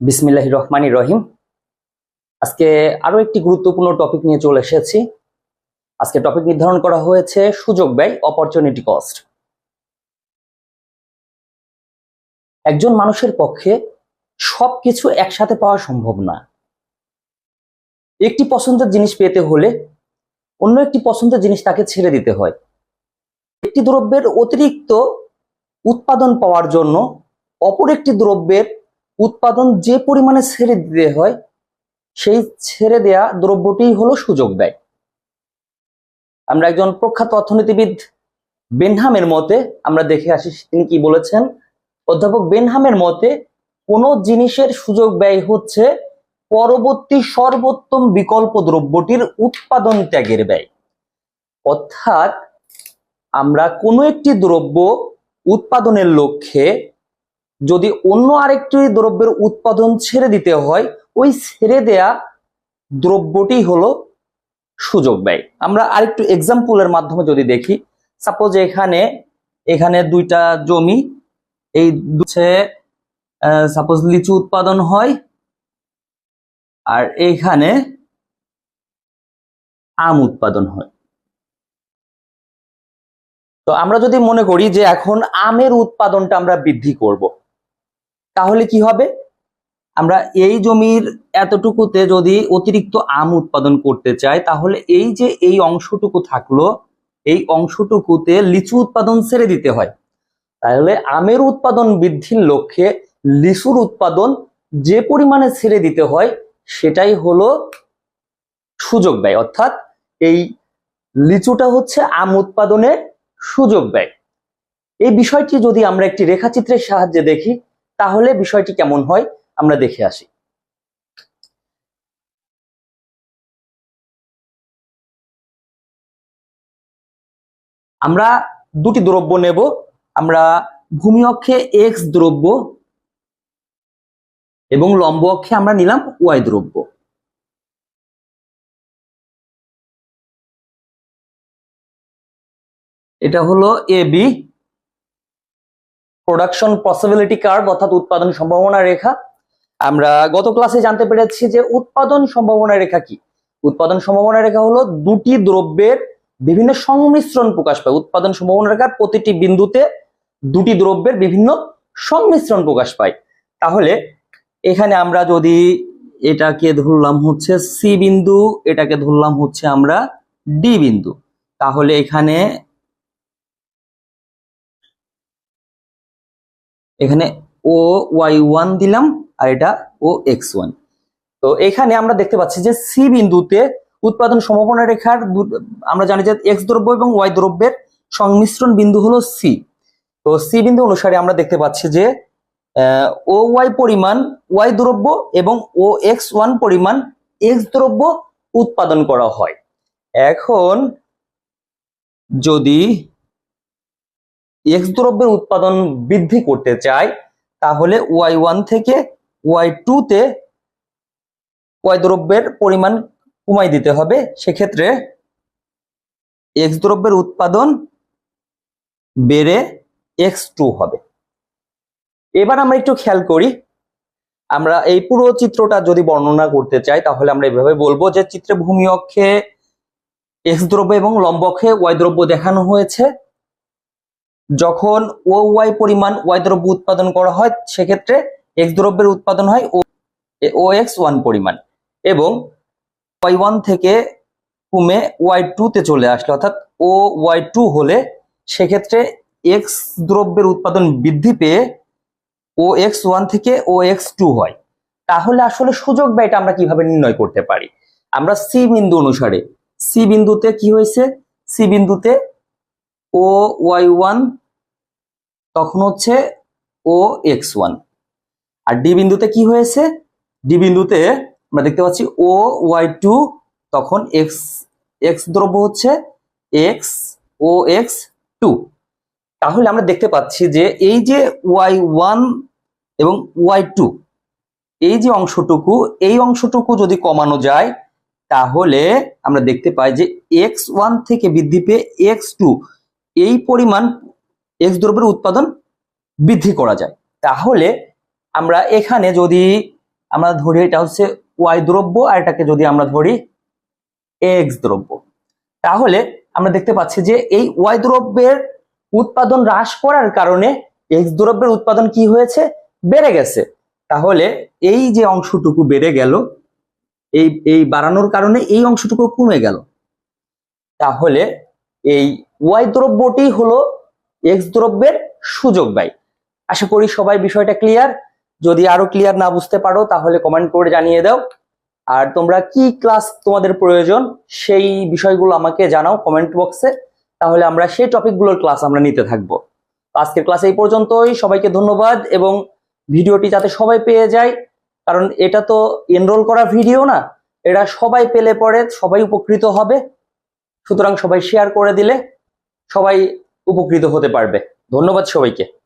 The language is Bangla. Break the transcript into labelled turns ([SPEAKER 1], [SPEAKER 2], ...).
[SPEAKER 1] বিসমিল্লাহ রহমানি রহিম। আজকে আরও একটি গুরুত্বপূর্ণ টপিক নিয়ে চলে এসেছি। আজকে টপিক নির্ধারণ করা হয়েছে সুযোগ ব্যয় অপরচুনিটি কস্ট একজন মানুষের পক্ষে সবকিছু একসাথে পাওয়া সম্ভব না। একটি পছন্দের জিনিস পেতে হলে অন্য একটি পছন্দের জিনিস তাকে ছেড়ে দিতে হয়। একটি দ্রব্যের অতিরিক্ত উৎপাদন পাওয়ার জন্য অপর একটি দ্রব্যের উৎপাদন যে পরিমাণে ছেড়ে দিতে হয়, সেই ছেড়ে দেয়া দ্রব্যটি হলো সুযোগ ব্যয়। আমরা একজন প্রখ্যাত অর্থনীতিবিদ বেনহামের মতে, আমরা দেখে আসি তিনি কি বলেছেন, অধ্যাপক বেনহামের মতে, কোন জিনিসের সুযোগ ব্যয় হচ্ছে পরবর্তী সর্বোত্তম বিকল্প দ্রব্যটির উৎপাদন ত্যাগের ব্যয়। অর্থাৎ, আমরা কোনো একটি দ্রব্য উৎপাদনের লক্ষ্যে যদি অন্য আরেকটি দ্রব্যের উৎপাদন ছেড়ে দিতে হয়, ওই ছেড়ে দেয়া দ্রব্যটি হলো সুযোগ ব্যয়। আমরা আরেকটু এক্সাম্পলের মাধ্যমে যদি দেখি সাপোজ এখানে এখানে দুইটা জমি, এই সাপোজ লিচু উৎপাদন হয়, আর এইখানে আম উৎপাদন হয়। তো আমরা যদি মনে করি যে এখন আমের উৎপাদনটা আমরা বৃদ্ধি করব তাহলে কি হবে? আমরা এই জমির এতটুকুতে যদি অতিরিক্ত আম উৎপাদন করতে চাই, তাহলে এই যে এই অংশটুকু থাকল, এই অংশটুকুতে লিচু উৎপাদন ছেড়ে দিতে হয়। তাহলে আমের উৎপাদন বৃদ্ধির লক্ষ্যে লিচুর উৎপাদন যে পরিমাণে ছেড়ে দিতে হয়, সেটাই হলো সুযোগ ব্যয়। অর্থাৎ এই লিচুটা হচ্ছে আম উৎপাদনের সুযোগ ব্যয়। এই বিষয়টি যদি আমরা একটি রেখাচিত্রের সাহায্যে দেখি তাহলে বিষয়টি কেমন হয় আমরা দেখে আসি। আমরা দুটি দ্রব্য নেব। আমরা ভূমি অক্ষে এক্স দ্রব্য এবং লম্ব অক্ষে আমরা নিলাম ওয়াই দ্রব্য। এটা হলো A B production possibility curve অর্থাৎ উৎপাদন সম্ভাবনা রেখা। আমরা গত ক্লাসে জানতে পেরেছি যে উৎপাদন সম্ভাবনা রেখা কি? উৎপাদন সম্ভাবনা রেখা হলো দুটি দ্রব্যের বিভিন্ন সংমিশ্রণ প্রকাশ পায়। উৎপাদন সম্ভাবনা রেখার প্রতিটি বিন্দুতে দুটি দ্রব্যের বিভিন্ন সংমিশ্রণ প্রকাশ পায়। তাহলে এখানে আমরা যদি এটাকে ধরলাম হচ্ছে সি বিন্দু, এটাকে ধরলাম হচ্ছে আমরা ডি বিন্দু। তাহলে এখানে এখানে ও ওয়াই ওয়ান দিলাম, আর এটা ও এক্স ওয়ান তো এখানে আমরা দেখতে পাচ্ছি যে সি বিন্দুতে উৎপাদন সম্ভাবনা রেখার আমরা জানি যে এক্স দ্রব্য এবং ওয়াই দ্রব্যের সংমিশ্রণ বিন্দু হলো সি তো সি বিন্দু অনুসারে আমরা দেখতে পাচ্ছি যে ও ওয়াই পরিমাণ ওয়াই দ্রব্য এবং ও এক্স ওয়ান পরিমাণ এক্স দ্রব্য উৎপাদন করা হয়। এখন যদি এক্স দ্রব্যের উৎপাদন বৃদ্ধি করতে চাই তাহলে ওয়াই ওয়ান থেকে ওয়াই টু তে ওয়াই দ্রব্যের পরিমাণ কমাই দিতে হবে। সেক্ষেত্রে এক্স দ্রব্যের উৎপাদন বেড়ে এক্স টু হবে। এবার আমরা একটু খেয়াল করি। আমরা এই পুরো চিত্রটা যদি বর্ণনা করতে চাই, তাহলে আমরা এভাবে বলব যে চিত্রে ভূমি অক্ষে এক্স দ্রব্য এবং লম্ব অক্ষে ওয়াই দ্রব্য দেখানো হয়েছে। যখন ও ওয়াই পরিমাণ ওয়াই দ্রব্য উৎপাদন করা হয়, সেক্ষেত্রে এক্স দ্রব্যের উৎপাদন হয় ও এক্স ওয়ান পরিমাণ এবং ওয়াই ওয়ান থেকে কমে ওয়াই টু তে চলে আসলে, অর্থাৎ ও ওয়াই টু হলে সেক্ষেত্রে এক্স দ্রব্যের উৎপাদন বৃদ্ধি পেয়ে ও এক্স ওয়ান থেকে ও এক্স টু হয়। তাহলে আসলে সুযোগ ব্যয়টা আমরা কীভাবে নির্ণয় করতে পারি? আমরা সি বিন্দু অনুসারে সি বিন্দুতে কি হয়েছে? সি বিন্দুতে ও ওয়াই ওয়ান তখন হচ্ছে ও এক্স ওয়ান আর ডি বিন্দুতে কি হয়েছে? ডি বিন্দুতে আমরা দেখতে পাচ্ছি ও ওয়াই টু তখন এক্স এক্স দ্রব্য হচ্ছে এক্স ও এক্স টু তাহলে আমরা দেখতে পাচ্ছি যে এই যে ওয়াই ওয়ান এবং ওয়াই টু এই যে অংশটুকু, এই অংশটুকু যদি কমানো যায়, তাহলে আমরা দেখতে পাই যে এক্স ওয়ান থেকে বৃদ্ধি পেয়ে এক্স টু এই পরিমাণ এক্স দ্রব্যের উৎপাদন বৃদ্ধি করা যায়। তাহলে আমরা এখানে যদি আমরা ধরি এটা হচ্ছে ওয়াই দ্রব্য আর এটাকে যদি আমরা ধরি এক্স দ্রব্য। তাহলে আমরা দেখতে পাচ্ছি যে এই ওয়াই দ্রব্যের উৎপাদন হ্রাস করার কারণে এক্স দ্রব্যের উৎপাদন কি হয়েছে? বেড়ে গেছে। তাহলে এই যে অংশটুকু বেড়ে গেল, এই এই বাড়ানোর কারণে এই অংশটুকু কমে গেল। তাহলে এই ওয়াই দ্রব্যটি হলো এক্স দ্রব্যের সুযোগ ব্যয় আশা করি সবাই বিষয়টা ক্লিয়ার যদি আরও ক্লিয়ার না বুঝতে পারো, তাহলে কমেন্ট করে জানিয়ে দাও। আর তোমরা কি ক্লাস তোমাদের প্রয়োজন, সেই বিষয়গুলো আমাকে জানাও কমেন্ট বক্সে তাহলে আমরা সেই টপিকগুলোর ক্লাস আমরা নিতে থাকব। আজকের ক্লাস এই পর্যন্তই। সবাইকে ধন্যবাদ এবং ভিডিওটি যাতে সবাই পেয়ে যায়, কারণ এটা তো এনরোল করা ভিডিও না। এটা সবাই পেলে পরে সবাই উপকৃত হবে। সুতরাং সবাই শেয়ার করে দিলে। সবাই উপকৃত হতে পারবে। ধন্যবাদ সবাইকে।